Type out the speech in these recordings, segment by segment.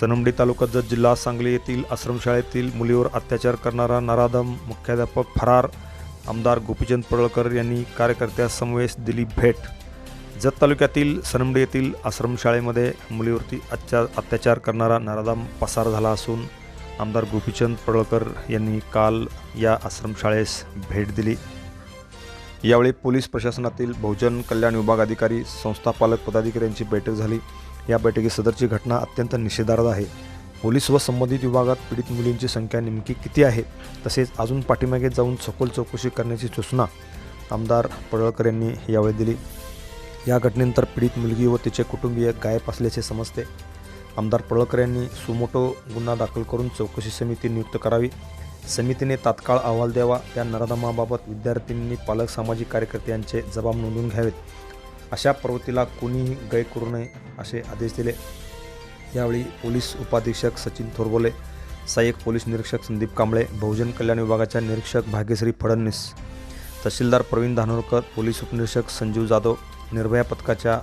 सनमडी तालुका जत जिल्हा सांगली येथील आश्रमशाळेतील मुलीवर अत्याचार करणारा नराधम मुख्याध्यापक फरार आमदार गोपीचंद पडळकर यांनी कार्यकर्त्यासमवेश दिली भेट. जत तालुक्यातील सनमडी येथील आश्रमशाळेमध्ये मुलीवरती अत्या अत्याचार करणारा नराधम पसार झाला असून आमदार गोपीचंद पडळकर यांनी काल या आश्रमशाळेस भेट दिली. यावेळी पोलीस प्रशासनातील बहुजन कल्याण विभाग अधिकारी संस्थापालक पदाधिकाऱ्यांची बैठक झाली. या बैठकीत सदरची घटना अत्यंत निषेधार्ह आहे. पोलीस व संबंधित विभागात पीडित मुलींची संख्या नेमकी किती आहे? तसेच अजून पाठीमागे जाऊन सखोल चौकशी करण्याची सूचना आमदार पडळकर यांनी यावेळी दिली. या घटनेनंतर पीडित मुलगी व तिचे कुटुंबीय गायब असल्याचे समजते. आमदार पडळकर यांनी सुमोटो गुन्हा दाखल करून चौकशी समिती नियुक्त करावी. समितीने तात्काळ अहवाल द्यावा. त्या नराधमाबाबत विद्यार्थ्यांनी पालक सामाजिक कार्यकर्ते यांचे जबाब नोंदवून घ्यावेत. अशा प्रवृत्तीला कोणीही गय करू नये असे आदेश दिले. यावेळी पोलीस उपाधीक्षक सचिन थोरबोले सहाय्यक पोलीस निरीक्षक संदीप कांबळे बहुजन कल्याण विभागाच्या निरीक्षक भाग्यश्री फडणवीस तहसीलदार प्रवीण धानोरकर पोलीस उपनिरीक्षक संजीव जाधव निर्भया पथकाच्या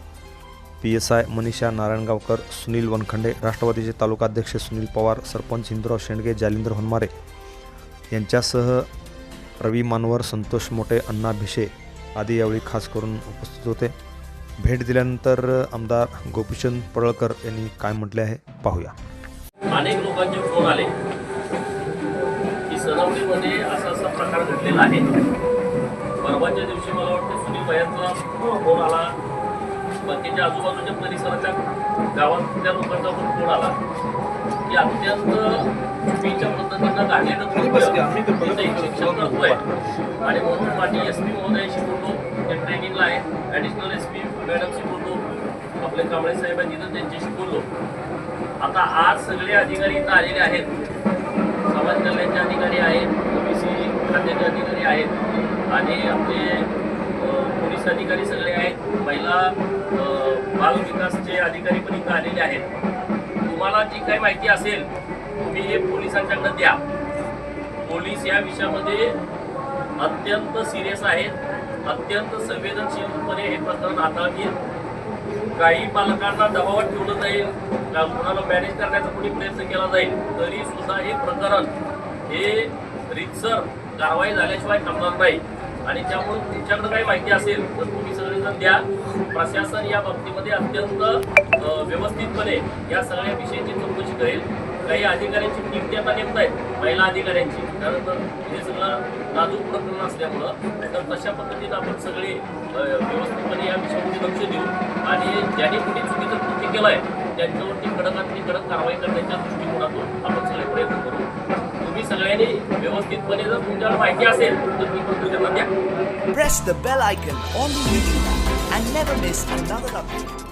P S I Manisha Narayangaonkar Sunil Wankhade राष्ट्रवादीचे तालुकाध्यक्ष सुनील पवार सरपंच हिंदुराव शेंडगे जालिंदर होनमारे यांच्यासह रवी मानवर संतोष मोठे अण्णा भिशे आदी यावेळी खास करून उपस्थित होते. भेट दिल्यानंतर आमदार गोपीचंद पडळकर यांनी काय म्हटले आहे पाहूया. अनेक लोकांचे फोन आले की सनवणीमध्ये असा असा प्रकार घडलेला आहे. परवाच्या दिवशी मला वाटतं सुनील भयांचा फोन आला. बाकीच्या आजूबाजूच्या परिसराच्या गावातल्या लोकांचा पण फोन आला. की अत्यंत चुकीच्या पद्धतीनं एक शिक्षण करतोय. आणि म्हणून पाटील एस पी महोदयाशी बोललो ते ट्रेनिंगला आहे. ॲडिशनल मॅडमशी बोललो आपले कांबळे साहेबांनी तर त्यांच्याशी बोललो. आता आज सगळे अधिकारी इथं आलेले आहेत. समाज कल्याणचे अधिकारी आहेत ओबीसी खात्याचे अधिकारी आहेत आणि आपले पोलीस अधिकारी सगळे आहेत. महिला अ, बाल विकासचे अधिकारी पण इथं आलेले आहेत. तुम्हाला जी काही माहिती असेल तुम्ही हे पोलिसांच्याकडे द्या. पोलीस या विषयामध्ये अत्यंत सिरियस आहेत. अत्यंत संवेदनशीलपणे हे प्रकरण हाताळतील काही पालकांना दबावात ठेवलं जाईल. का कुणाला मॅनेज करण्याचा कोणी प्रयत्न केला जाईल तरी सुद्धा हे प्रकरण हे रितसर कारवाई झाल्याशिवाय थांबणार नाही. आणि त्यामुळे तुमच्याकडे काही माहिती असेल तर तुम्ही सगळेजण द्या. प्रशासन या बाबतीमध्ये अत्यंत व्यवस्थितपणे या सगळ्या विषयाची चौकशी करेल. काही अधिकाऱ्यांची टीम आता नेमत आहेत महिला अधिकाऱ्यांची. कारण तर हे सगळं नाजूक प्रकरण असल्यामुळं तर तशा पद्धतीनं आपण सगळे व्यवस्थितपणे या विषयामध्ये लक्ष देऊ. आणि ज्यांनी कुठे चुकीचं कृती केलं आहे त्यांच्यावरती कडकातली कडक कारवाई करण्याच्या दृष्टिकोनातून आपण सगळे प्रयत्न करू. तुम्ही सगळ्यांनी व्यवस्थितपणे जर तुमच्याकडे माहिती असेल तर ती पण त्यांना द्या. Press the bell icon on the YouTube and never miss another update.